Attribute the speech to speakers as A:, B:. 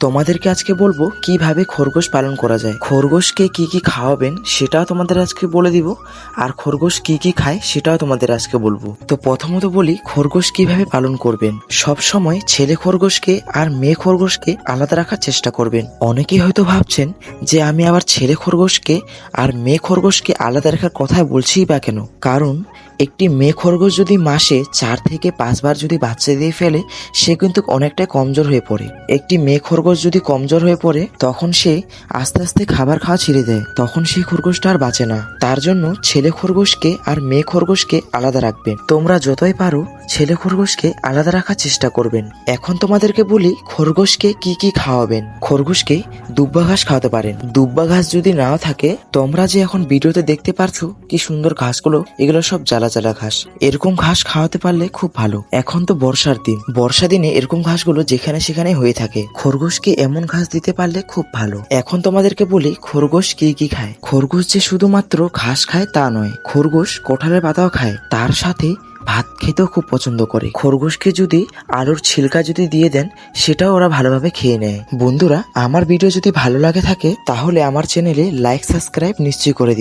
A: তোমাদেরকে আজকে বলব কীভাবে খরগোশ পালন করা যায়। খরগোশকে কি কি খাওয়াবেন সেটাও তোমাদের আজকে বলে দিব, আর খরগোশ কি কি খায় সেটাও তোমাদের আজকে বলব। তো প্রথমত বলি, খরগোশ কীভাবে পালন করবেন? সব সময় ছেলে খরগোশকে আর মেয়ে খরগোশকে আলাদা রাখার চেষ্টা করবেন। অনেকেই হয়তো ভাবছেন যে আমি আবার ছেলে খরগোশকে আর মেয়ে খরগোশকে আলাদা রাখার কথা বলছিই বা কেন? কারণ একটি মেয়ে খরগোশ যদি মাসে চার থেকে পাঁচবার যদি বাচ্চা দিয়ে ফেলে, সে কিন্তু অনেকটাই কমজোর হয়ে পড়ে। একটি মেয়ে খরগোশ যদি কমজোর হয়ে পড়ে, তখন সে আস্তে আস্তে খাবার খাওয়া ছেড়ে দেয়। তখন সেই খরগোশটা আর বাঁচে না। তার জন্য ছেলে খরগোশকে আর মেয়ে খরগোশকে আলাদা রাখবে। তোমরা যতই পারো ছেলে খরগোশকে আলাদা রাখার চেষ্টা করবেন। এখন তোমাদেরকে বলি, খরগোশকে কি কি খাওয়াবেন? খরগোশকে দুব্বা ঘাস খাওয়াতে পারেন। দুব্বা ঘাস যদি নাও থাকে, তোমরা যে এখন ভিডিওতে দেখতে পারছ, কি সুন্দর ঘাসগুলো, এগুলো সব জ্বালা জ্বালা ঘাস। এরকম ঘাস খাওয়াতে পারলে খুব ভালো। এখন তো বর্ষার দিন। বর্ষা দিনে এরকম ঘাসগুলো যেখানে সেখানে হয়ে থাকে। খরগোশকে এমন ঘাস দিতে পারলে খুব ভালো। এখন তোমাদেরকে বলি, খরগোশ কি কি খায়? খরগোশ যে শুধুমাত্র ঘাস খায় তা নয়। খরগোশ কোঠালের পাতাও খায়। তার সাথে ভাত খেতেও খুব পছন্দ করে। খরগোশকে যদি আলুর ছিলকা যদি দিয়ে দেন, সেটাও ওরা ভালোভাবে খেয়ে নেয়। বন্ধুরা, আমার ভিডিও যদি ভালো লাগে থাকে, তাহলে আমার চ্যানেলে লাইক সাবস্ক্রাইব নিশ্চয়ই করে দিবে।